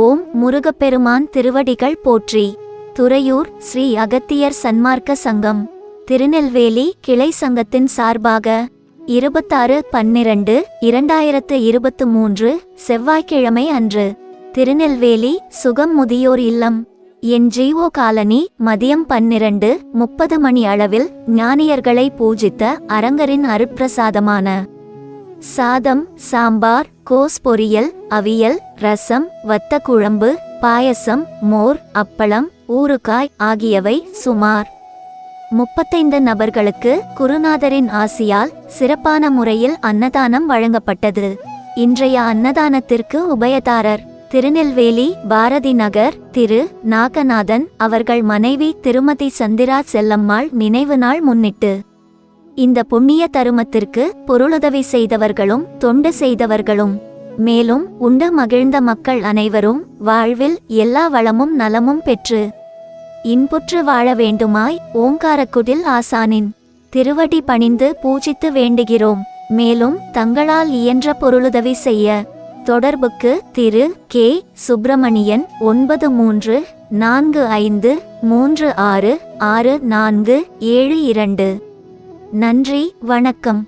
ஓம் முருகப்பெருமான் திருவடிகள் போற்றி. துறையூர் ஸ்ரீ அகத்தியர் சன்மார்க்க சங்கம். திருநெல்வேலி கிளை சங்கத்தின் சார்பாக இருபத்தாறு பன்னிரண்டு இரண்டாயிரத்து இருபத்து மூன்று செவ்வாய்க்கிழமை அன்று திருநெல்வேலி சுகம் முதியோர் இல்லம். என் ஜீவோ காலனி மதியம் பன்னிரண்டு முப்பது மணி அளவில் ஞானியர்களை பூஜித்த அரங்கரின் அருட்பிரசாதமான சாதம் சாம்பார் கோஸ் பொரியல் அவியல் ரசம் வத்த குழம்பு பாயசம் மோர் அப்பளம் ஊறுகாய் ஆகியவை சுமார் முப்பத்தைந்து நபர்களுக்கு குருநாதரின் ஆசியால் சிறப்பான முறையில் அன்னதானம் வழங்கப்பட்டது. இன்றைய அன்னதானத்திற்கு உபயதாரர் திருநெல்வேலி பாரதி நகர் திரு நாகநாதன் அவர்கள் மனைவி திருமதி சந்திரா செல்லம்மாள் நினைவு நாள் முன்னிட்டு இந்த புண்ணிய தருமத்திற்கு பொருளுதவி செய்தவர்களும் தொண்டு செய்தவர்களும். மேலும் உண்டு மகிழ்ந்த மக்கள் அனைவரும் வாழ்வில் எல்லா வளமும் நலமும் பெற்று இன்புற்று வாழ வேண்டுமாய் ஓங்காரக்குடில் ஆசானின் திருவடி பணிந்து பூஜித்து வேண்டுகிறோம். மேலும் தங்களால் இயன்ற பொருளுதவி செய்ய தொடர்புக்கு திரு கே. சுப்பிரமணியன் ஒன்பது மூன்று நான்கு ஐந்து மூன்று ஆறு ஆறு நான்கு ஏழு இரண்டு. நன்றி வணக்கம்.